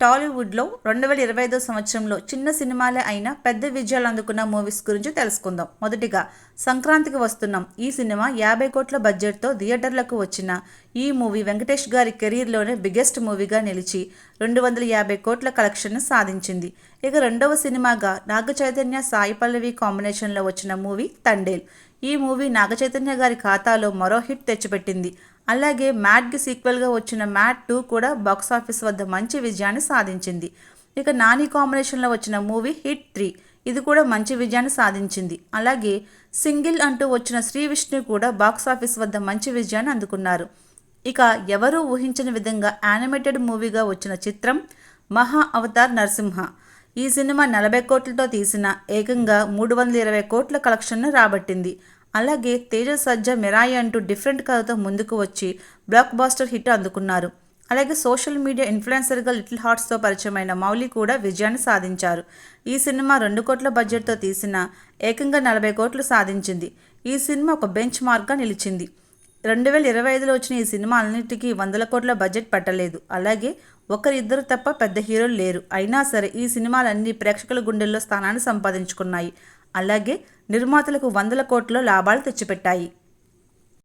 టాలీవుడ్లో రెండు వేల ఇరవై ఐదో సంవత్సరంలో చిన్న సినిమాలే అయినా పెద్ద విజయాలు అందుకున్న మూవీస్ గురించి తెలుసుకుందాం. మొదటిగా సంక్రాంతికి వస్తున్నాం. ఈ సినిమా యాభై కోట్ల బడ్జెట్తో థియేటర్లకు వచ్చిన ఈ మూవీ వెంకటేష్ గారి కెరీర్లోనే బిగ్గెస్ట్ మూవీగా నిలిచి రెండు వందల యాభై కోట్ల కలెక్షన్ను సాధించింది. ఇక రెండవ సినిమాగా నాగ చైతన్య సాయి పల్లవి కాంబినేషన్లో వచ్చిన మూవీ తండేల్. ఈ మూవీ నాగ చైతన్య గారి ఖాతాలో మరో హిట్ తెచ్చిపెట్టింది. అలాగే మ్యాట్కి సీక్వెల్గా వచ్చిన మ్యాట్ టూ కూడా బాక్సాఫీస్ వద్ద మంచి విజయాన్ని సాధించింది. ఇక నాని కాంబినేషన్లో వచ్చిన మూవీ హిట్ త్రీ. ఇది కూడా మంచి విజయాన్ని సాధించింది. అలాగే సింగిల్ అంటూ వచ్చిన శ్రీ విష్ణు కూడా బాక్సాఫీస్ వద్ద మంచి విజయాన్ని అందుకున్నారు. ఇక ఎవరూ ఊహించని విధంగా యానిమేటెడ్ మూవీగా వచ్చిన చిత్రం మహా అవతార్ నరసింహ. ఈ సినిమా నలభై కోట్లతో తీసిన ఏకంగా మూడు వందల ఇరవై కోట్ల కలెక్షన్ను రాబట్టింది. అలాగే తేజ సజ్జ మెరాయి అంటూ డిఫరెంట్ కథతో ముందుకు వచ్చి బ్లాక్ బాస్టర్ హిట్ అందుకున్నారు. అలాగే సోషల్ మీడియా ఇన్ఫ్లుయెన్సర్గా లిటిల్ హార్ట్స్తో పరిచయమైన మౌలి కూడా విజయాన్ని సాధించారు. ఈ సినిమా రెండు కోట్ల బడ్జెట్తో తీసిన ఏకంగా నలభై కోట్లు సాధించింది. ఈ సినిమా ఒక బెంచ్ మార్క్గా నిలిచింది. రెండు వేల ఇరవై ఐదులో వచ్చిన ఈ సినిమా అన్నిటికీ వందల కోట్ల బడ్జెట్ పట్టలేదు. అలాగే ఒకరిద్దరు తప్ప పెద్ద హీరోలు లేరు. అయినా సరే ఈ సినిమాలన్నీ ప్రేక్షకుల గుండెల్లో స్థానాన్ని సంపాదించుకున్నాయి. అలాగే నిర్మాతలకు వందల కోట్ల లాభాలు తెచ్చిపెట్టాయి.